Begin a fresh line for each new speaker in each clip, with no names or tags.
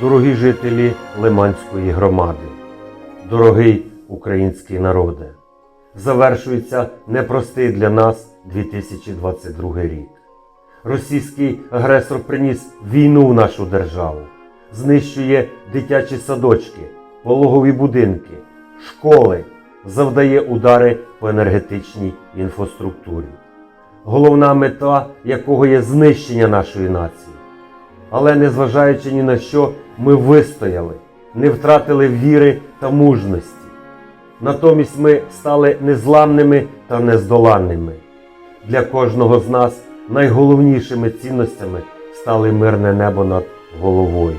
дорогі жителі Лиманської громади, дорогий український народе, завершується непростий для нас 2022 рік. Російський агресор приніс війну в нашу державу, знищує дитячі садочки, пологові будинки, школи, завдає удари по енергетичній інфраструктурі, головна мета якого є знищення нашої нації. Але незважаючи ні на що, ми вистояли, не втратили віри та мужності. Натомість ми стали незламними та нездоланними. Для кожного з нас найголовнішими цінностями стали мирне небо над головою,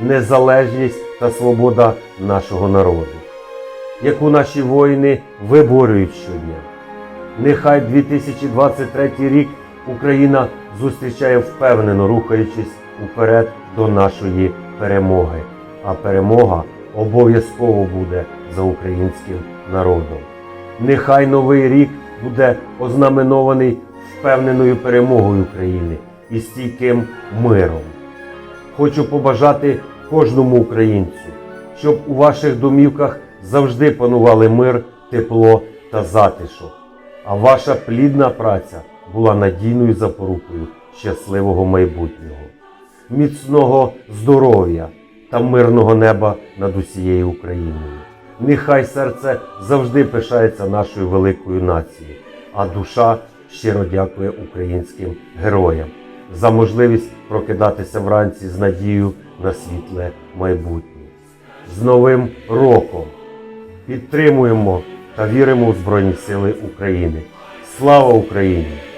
незалежність та свобода нашого народу, яку наші воїни виборюють щодня. Нехай 2023 рік Україна зустрічає впевнено рухаючись уперед до нашої перемоги. А перемога обов'язково буде за українським народом. Нехай новий рік буде ознаменований впевненою перемогою України і стійким миром. Хочу побажати кожному українцю, щоб у ваших домівках завжди панували мир, тепло та затишок, а ваша плідна праця була надійною запорукою щасливого майбутнього, міцного здоров'я та мирного неба над усією Україною. Нехай серце завжди пишається нашою великою нацією, а душа щиро дякує українським героям за можливість прокидатися вранці з надією на світле майбутнє. З Новим роком! Підтримуємо та віримо в Збройні Сили України. Слава Україні!